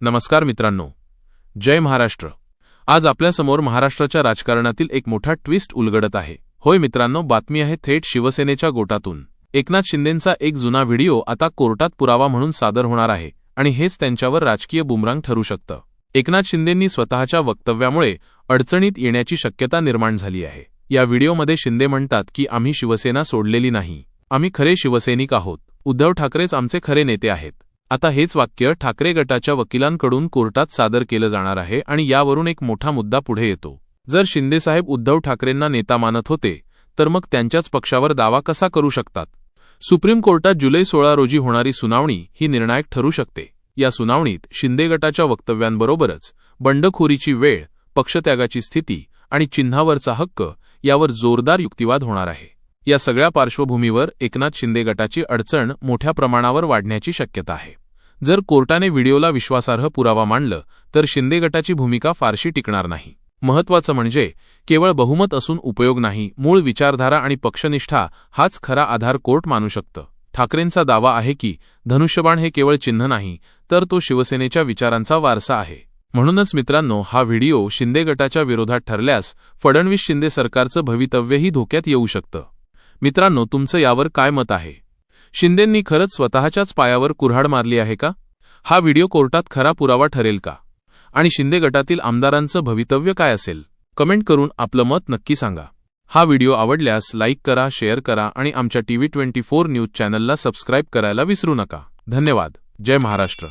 नमस्कार मित्रांनो. जय महाराष्ट्र. आज आपल्यासमोर महाराष्ट्राच्या राजकारणातील एक मोठा ट्विस्ट उलगडत आहे. होय मित्रांनो बातमी आहे थेट शिवसेनेच्या गोटातून. एकनाथ शिंदेंचा एक जुना व्हिडिओ आता कोर्टात पुरावा म्हणून सादर होणार आहे आणि हेच त्यांच्यावर राजकीय बुमरांग ठरू शकतं. एकनाथ शिंदेंनी स्वतःच्या वक्तव्यामुळे अडचणीत येण्याची शक्यता निर्माण झाली आहे. या व्हिडिओमध्ये शिंदे म्हणतात की आम्ही शिवसेना सोडलेली नाही. आम्ही खरे शिवसैनिक आहोत. उद्धव ठाकरेच आमचे खरे नेते आहेत. आता हेच वाक्य ठाकरे गटाच्या वकिलांकडून कोर्टात सादर केलं जाणार आहे आणि यावरून एक मोठा मुद्दा पुढे येतो. जर शिंदेसाहेब उद्धव ठाकरेंना नेता मानत होते तर मग त्यांच्याच पक्षावर दावा कसा करू शकतात? सुप्रीम कोर्टात जुलै सोळा रोजी होणारी सुनावणी ही निर्णायक ठरू शकते. या सुनावणीत शिंदे गटाच्या वक्तव्यांबरोबरच बंडखोरीची वेळ पक्षत्यागाची स्थिती आणि चिन्हावरचा हक्क यावर जोरदार युक्तिवाद होणार आहे. या सगळ्या पार्श्वभूमीवर एकनाथ शिंदे गटाची अडचण मोठ्या प्रमाणावर वाढण्याची शक्यता आहे. जर कोर्टाने व्हिडिओला विश्वासार्ह पुरावा मांडलं तर शिंदे गटाची भूमिका फारशी टिकणार नाही. महत्वाचं म्हणजे केवळ बहुमत असून उपयोग नाही मूळ विचारधारा आणि पक्षनिष्ठा हाच खरा आधार कोर्ट मानू शकतं. ठाकरेंचा दावा आहे की धनुष्यबाण हे केवळ चिन्ह नाही तर तो शिवसेनेच्या विचारांचा वारसा आहे. म्हणूनच मित्रांनो हा व्हिडिओ शिंदे गटाच्या विरोधात ठरल्यास फडणवीस शिंदे सरकारचं भवितव्यही धोक्यात येऊ शकतं. मित्रांनो तुमचं यावर काय मत आहे? शिंदेंनी खरंच स्वतःच्याच पायावर कुऱ्हाड मारली आहे का? हा व्हिडिओ कोर्टात खरा पुरावा ठरेल का? आणि शिंदे गटातील आमदारांचं भवितव्य काय असेल? कमेंट करून आपलं मत नक्की सांगा. हा व्हिडिओ आवडल्यास लाईक करा शेअर करा आणि आमच्या टीव्ही ट्वेंटी फोर न्यूज चॅनलला सबस्क्राईब करायला विसरू नका. धन्यवाद. जय महाराष्ट्र.